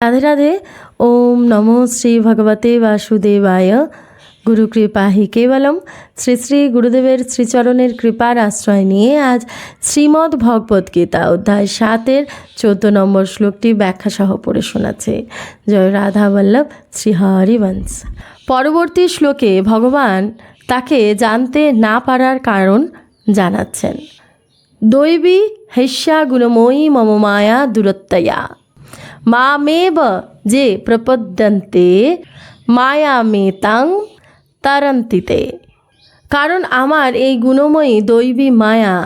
রাধে রাধে। ওম নমো শ্রী ভগবতে বাসুদেবায়। গুরু কৃপা হি কেবলম। শ্রী শ্রী গুরুদেবের শ্রীচরণের কৃপার আশ্রয় নিয়ে আজ শ্রীমদ্ ভগবদ্ গীতা অধ্যায় সাতের চোদ্দ নম্বর শ্লোকটি ব্যাখ্যা সহ পড়ে শোনাচ্ছে। জয় রাধা বল্লভ, শ্রী হরিবংশ পরবর্তী শ্লোকে ভগবান তাকে জানতে না পারার কারণ জানাচ্ছেন। দৈবী হেষ্যা গুণময়ী মম মায়া দূরত্বয়া মামেব যে প্রপদ্যন্তে মায়ামেতাং তারান্তিতে কারণ আমার এই গুণময়ী দৈবী মায়া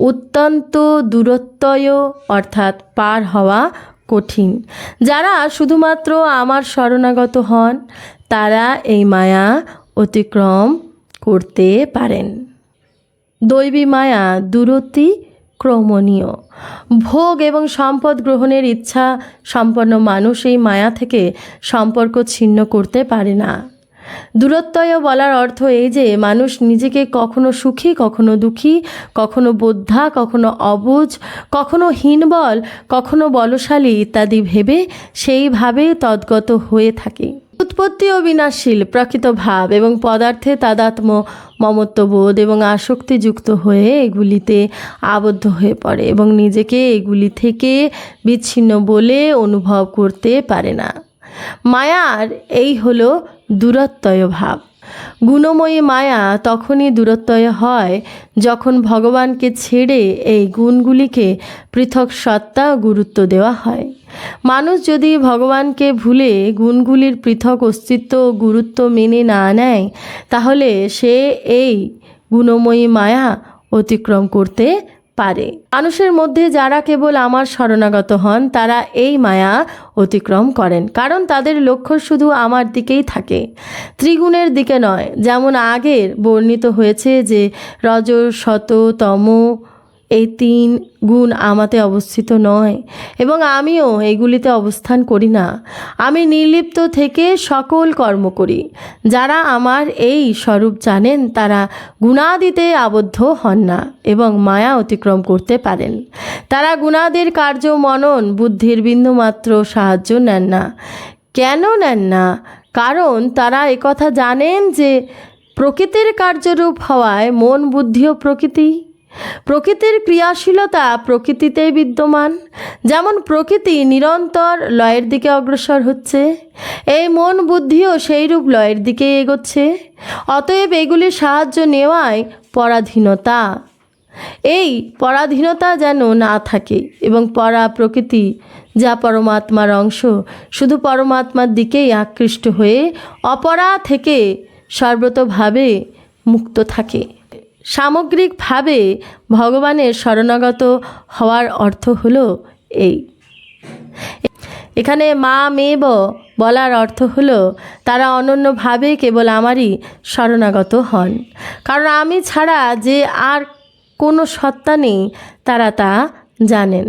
অত্যন্ত দূরত্বয় অর্থাৎ পার হওয়া কঠিন। যারা শুধুমাত্র আমার শরণাগত হন, তারা এই মায়া অতিক্রম করতে পারেন। দৈবী মায়া দূরতি ক্রমণীয় ভোগ এবং সম্পদ গ্রহণের ইচ্ছা সম্পন্ন মানুষ এই মায়া থেকে সম্পর্ক ছিন্ন করতে পারে না। দূরত্বয় বলার অর্থ এই যে, মানুষ নিজেকে কখনো সুখী, কখনো দুঃখী, কখনো বোদ্ধা, কখনো অবুজ, কখনো হীনবল, কখনো বলশালী ইত্যাদি ভেবে সেইভাবে তদ্গত হয়ে থাকে। উৎপত্তি ও বিনাশশীল প্রকৃত ভাব এবং পদার্থে তাদাত্ম, মমত্ববোধ এবং আসক্তিযুক্ত হয়ে এগুলিতে আবদ্ধ হয়ে পড়ে এবং নিজেকে এগুলি থেকে বিচ্ছিন্ন বলে অনুভব করতে পারে না। মায়ার এই হলো দূরত্বয় ভাব। গুণময়ী মায়া তখনই দূরত্বয় হয় যখন ভগবানকে ছেড়ে এই গুণগুলিকে পৃথক সত্তা গুরুত্ব দেওয়া হয়। মানুষ যদি ভগবানকে ভুলে গুণগুলির পৃথক অস্তিত্ব ও গুরুত্ব মেনে না নেয়, তাহলে সে এই গুণময়ী মায়া অতিক্রম করতে পারে। মানুষের মধ্যে যারা কেবল আমার শরণাগত হন, তারা এই মায়া অতিক্রম করেন, কারণ তাদের লক্ষ্য শুধু আমার দিকেই থাকে। ত্রিগুণের দিকে নয়, যেমন আগের বর্ণিত হয়েছে যে রজ শত তম এই তিন গুণ আমাতে অবস্থিত নয় এবং আমিও এগুলিতে অবস্থান করি না। আমি নির্লিপ্ত থেকে সকল কর্ম করি। যারা আমার এই স্বরূপ জানেন, তারা গুণাদিতে আবদ্ধ হন না এবং মায়া অতিক্রম করতে পারেন। তারা গুণাদের কার্য, মনন, বুদ্ধির বিন্দুমাত্র সাহায্য নেন না। কেন নেন না? কারণ তারা একথা জানেন যে প্রকৃতির কার্যরূপ হওয়ায় মন বুদ্ধিও প্রকৃতি প্রকৃতির ক্রিয়াশীলতা প্রকৃতিতেই বিদ্যমান। যেমন প্রকৃতি নিরন্তর লয়ের দিকে অগ্রসর হচ্ছে, এই মন বুদ্ধিও সেইরূপ লয়ের দিকে এগোচ্ছে। অতএব এগুলির সাহায্য নেওয়ায় পরাধীনতা। এই পরাধীনতা যেন না থাকে এবং পরা প্রকৃতি, যা পরমাত্মার অংশ, শুধু পরমাত্মার দিকেই আকৃষ্ট হয়ে অপরা থেকে সর্বতভাবে মুক্ত থাকে। সামগ্রিকভাবে ভগবানের শরণাগত হওয়ার অর্থ হলো এই। এখানে মা মেব বলার অর্থ হলো, তারা অনন্যভাবে কেবল আমারই শরণাগত হন। কারণ আমি ছাড়া যে আর কোনো সত্তা নেই, তারা তা জানেন।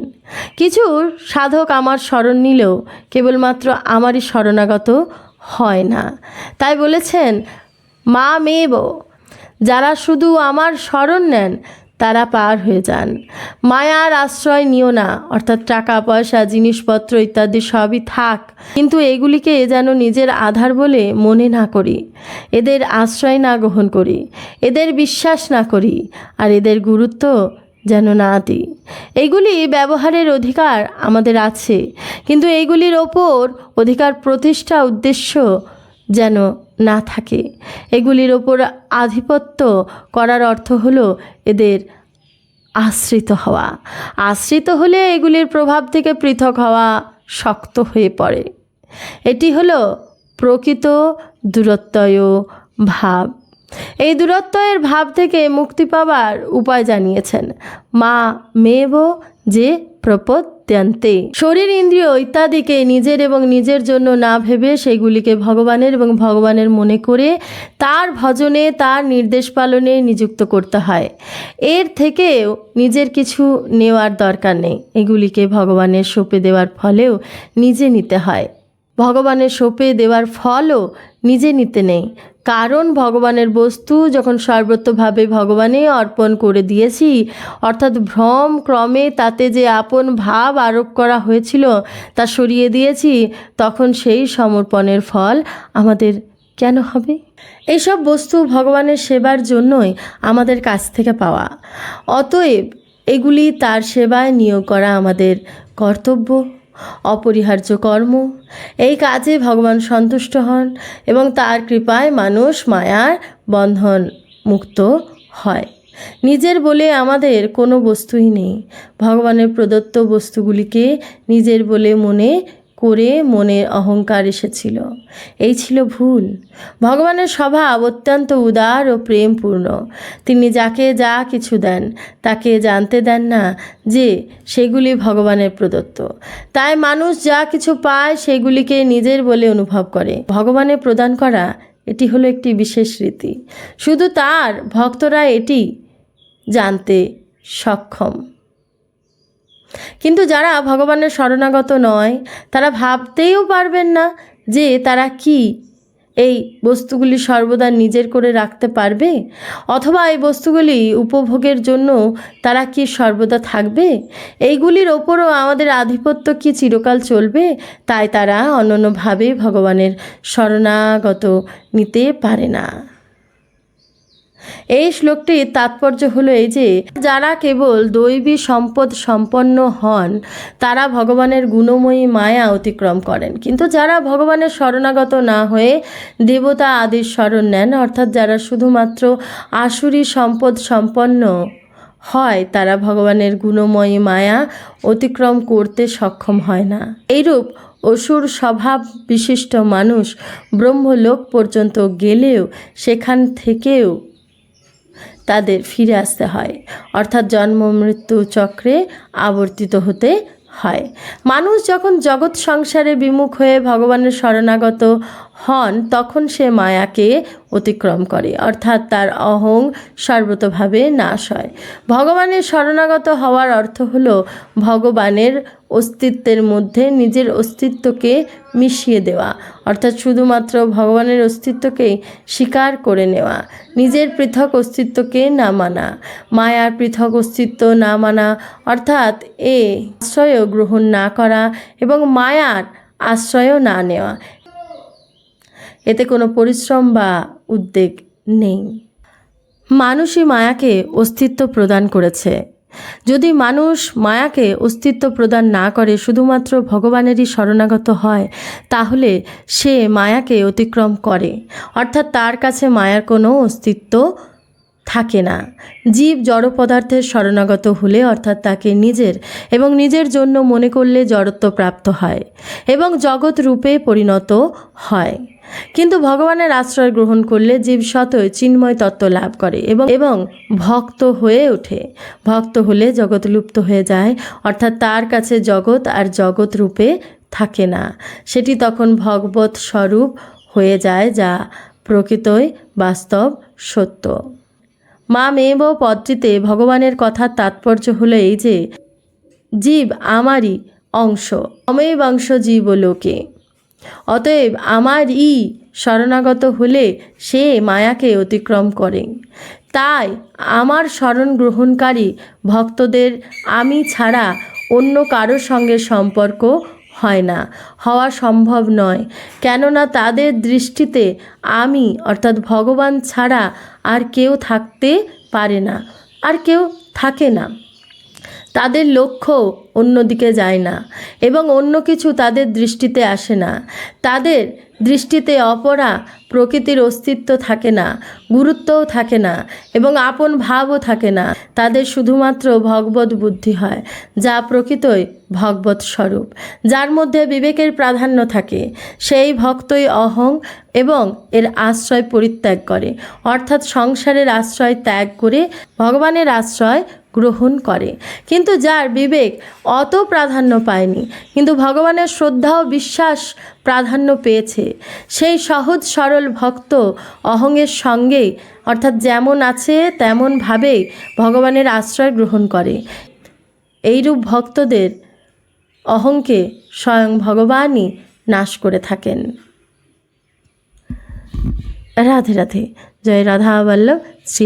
কিছু সাধক আমার স্মরণ নিলেও কেবলমাত্র আমারই শরণাগত হয় না। তাই বলেছেন, মা মেব যারা শুধু আমার স্মরণ নেন, তারা পার হয়ে যান। মায়ার আশ্রয় নিও না, অর্থাৎ টাকা, পয়সা, জিনিসপত্র ইত্যাদি সবই থাক। কিন্তু এগুলিকে এ যেন নিজের আধার বলে মনে না করি। এদের আশ্রয় না গ্রহণ করি, এদের বিশ্বাস না করি, আর এদের গুরুত্ব যেন না দিই। এইগুলি ব্যবহারের অধিকার আমাদের আছে, কিন্তু এইগুলির ওপর অধিকার প্রতিষ্ঠা উদ্দেশ্য যেন না থাকে। এগুলির ওপর আধিপত্য করার অর্থ হলো এদের আশ্রিত হওয়া। আশ্রিত হলে এগুলির প্রভাব থেকে পৃথক হওয়া শক্ত হয়ে পড়ে। এটি হলো প্রকৃত দূরত্বয় ভাব। এই দূরত্বয়ের ভাব থেকে মুক্তি পাবার উপায় জানিয়েছেন মা মেব যে প্রপদ্যন্তে শরীর, ইন্দ্রিয় ইত্যাদিকে নিজের এবং নিজের জন্য না ভেবে সেগুলিকে ভগবানের এবং ভগবানের মনে করে তার ভজনে, তার নির্দেশ পালনে নিযুক্ত করতে হয়। এর থেকেও নিজের কিছু নেওয়ার দরকার নেই। এগুলিকে ভগবানের সঁপে দেওয়ার ফলেও নিজে নিতে হয়। ভগবানের সোপে দেওয়ার ফলও নিজে নিতে নেই। কারণ ভগবানের বস্তু যখন সর্বত্রভাবে ভগবানে অর্পণ করে দিয়েছি, অর্থাৎ ভ্রম ক্রমে তাতে যে আপন ভাব আরোপ করা হয়েছিল তা সরিয়ে দিয়েছি, তখন সেই সমর্পণের ফল আমাদের কেন হবে? এইসব বস্তু ভগবানের সেবার জন্যই আমাদের কাছ থেকে পাওয়া। অতএব এগুলি তার সেবায় নিয়োগ করা আমাদের কর্তব্য। অপরিহার্য কর্ম। এই কাজে ভগবান সন্তুষ্ট হন এবং তার কৃপায় মানুষ মায়ার বন্ধন মুক্ত হয়। নিজের বলে আমাদের কোনো বস্তুই নেই। ভগবানের প্রদত্ত বস্তুগুলিকে নিজের বলে মনে করে মনের অহংকার এসেছিল। এই ছিল ভুল। ভগবানের স্বভাব অত্যন্ত উদার ও প্রেমপূর্ণ। তিনি যাকে যা কিছু দেন, তাকে জানতে দেন না যে সেগুলি ভগবানের প্রদত্ত। তাই মানুষ যা কিছু পায়, সেগুলিকে নিজের বলে অনুভব করে। ভগবানের প্রদান করা এটি হলো একটি বিশেষ রীতি। শুধু তার, ভক্তরা এটি জানতে সক্ষম। কিন্তু যারা ভগবানের শরণাগত নয়, তারা ভাবতেও পারবেন না যে তারা কি। এই বস্তুগুলি সর্বদা নিজের করে রাখতে পারবে? অথবা এই বস্তুগুলি উপভোগের জন্য তারা কি সর্বদা থাকবে? এইগুলির ওপরও আমাদের আধিপত্য কি চিরকাল চলবে? তাই তারা অনন্যভাবে ভগবানের শরণাগত নিতে পারে না। এই শ্লোকটির তাৎপর্য হলো এই যে, যারা কেবল দৈবী সম্পদ সম্পন্ন হন, তারা ভগবানের গুণময়ী মায়া অতিক্রম করেন। কিন্তু যারা ভগবানের শরণাগত না হয়ে দেবতা আদির শরণ নেন, অর্থাৎ যারা শুধুমাত্র আসুরি সম্পদ সম্পন্ন হয়, তারা ভগবানের গুণময়ী মায়া অতিক্রম করতে সক্ষম হয় না। এইরূপ অসুর স্বভাব বিশিষ্ট মানুষ ব্রহ্মলোক পর্যন্ত গেলেও, সেখান থেকেও তাদের ফিরে আসতে হয়। অর্থাৎ জন্ম, মৃত্যু চক্রে আবর্তিত হতে হয়। মানুষ যখন জগৎ সংসারে বিমুখ হয়ে ভগবানের শরণাগত হন, তখন সে মায়াকে অতিক্রম করে, অর্থাৎ তার অহং সর্বতভাবে নাশ হয়। ভগবানের শরণাগত হওয়ার অর্থ হলো ভগবানের অস্তিত্বের মধ্যে নিজের অস্তিত্বকে মিশিয়ে দেওয়া, অর্থাৎ শুধুমাত্র ভগবানের অস্তিত্বকেই স্বীকার করে নেওয়া, নিজের পৃথক অস্তিত্বকে না মানা, মায়ার পৃথক অস্তিত্ব না মানা, অর্থাৎ এ আশ্রয় গ্রহণ না করা এবং মায়ার আশ্রয়ও না নেওয়া। এতে কোনো পরিশ্রম বা উদ্বেগ নেই। মানুষই মায়াকে অস্তিত্ব প্রদান করেছে। যদি মানুষ মায়াকে অস্তিত্ব প্রদান না করে শুধুমাত্র ভগবানেরই শরণাগত হয়, তাহলে সে মায়াকে অতিক্রম করে। অর্থাৎ তার কাছে মায়ার কোনো অস্তিত্ব থাকে না। জীব জড় পদার্থের শরণাগত হলে অর্থাৎ তাকে নিজের এবং নিজের জন্য মনে করলে জড়ত্ব প্রাপ্ত হয় এবং জগৎ রূপে পরিণত হয়। কিন্তু ভগবানের আশ্রয় গ্রহণ করলে জীব সতই চিন্ময় তত্ত্ব লাভ করে এবং এবং ভক্ত হয়ে ওঠে। ভক্ত হলে জগৎ লুপ্ত হয়ে যায়, অর্থাৎ তার কাছে জগৎ আর জগৎ রূপে থাকে না। সেটি তখন ভগবত স্বরূপ হয়ে যায়, যা প্রকৃতই বাস্তব সত্য। মা মেব পদটিতে ভগবানের কথার তাৎপর্য হলো এই যে, জীব আমারই অংশ অমেব অংশ জীব লোকে অতএব আমার ই শরণাগত হলে সে মায়াকে অতিক্রম করে। তাই আমার শরণ গ্রহণকারী ভক্তদের আমি ছাড়া অন্য কারোর সঙ্গে সম্পর্ক হয় না, হওয়া সম্ভব নয়। কেননা তাদের দৃষ্টিতে আমি, অর্থাৎ ভগবান ছাড়া আর কেউ থাকতে পারে না, আর কেউ থাকে না। তাদের লক্ষ্য অন্যদিকে যায় না এবং অন্য কিছু তাদের দৃষ্টিতে আসে না। তাদের দৃষ্টিতে অপরা প্রকৃতির অস্তিত্ব থাকে না, গুরুত্বও থাকে না এবং আপন ভাবও থাকে না। তাদের শুধুমাত্র ভগবত বুদ্ধি হয়, যা প্রকৃতই ভগবত স্বরূপ, যার মধ্যে বিবেকের প্রাধান্য থাকে। সেই ভক্তই অহং এবং এর আশ্রয় পরিত্যাগ করে, অর্থাৎ সংসারের আশ্রয় ত্যাগ করে ভগবানের আশ্রয় গ্রহণ করে। কিন্তু যার বিবেক অত প্রাধান্য পায়নি, কিন্তু ভগবানের শ্রদ্ধা ও বিশ্বাস প্রাধান্য পেয়েছে। সেই সহজ সরল ভক্ত অহংয়ের সঙ্গে, অর্থাৎ যেমন আছে তেমনভাবেই ভগবানের আশ্রয় গ্রহণ করে। এইরূপ ভক্তদের অহংকে স্বয়ং ভগবানই নাশ করে থাকেন। রাধে রাধে। জয় রাধা বল্লভ শ্রী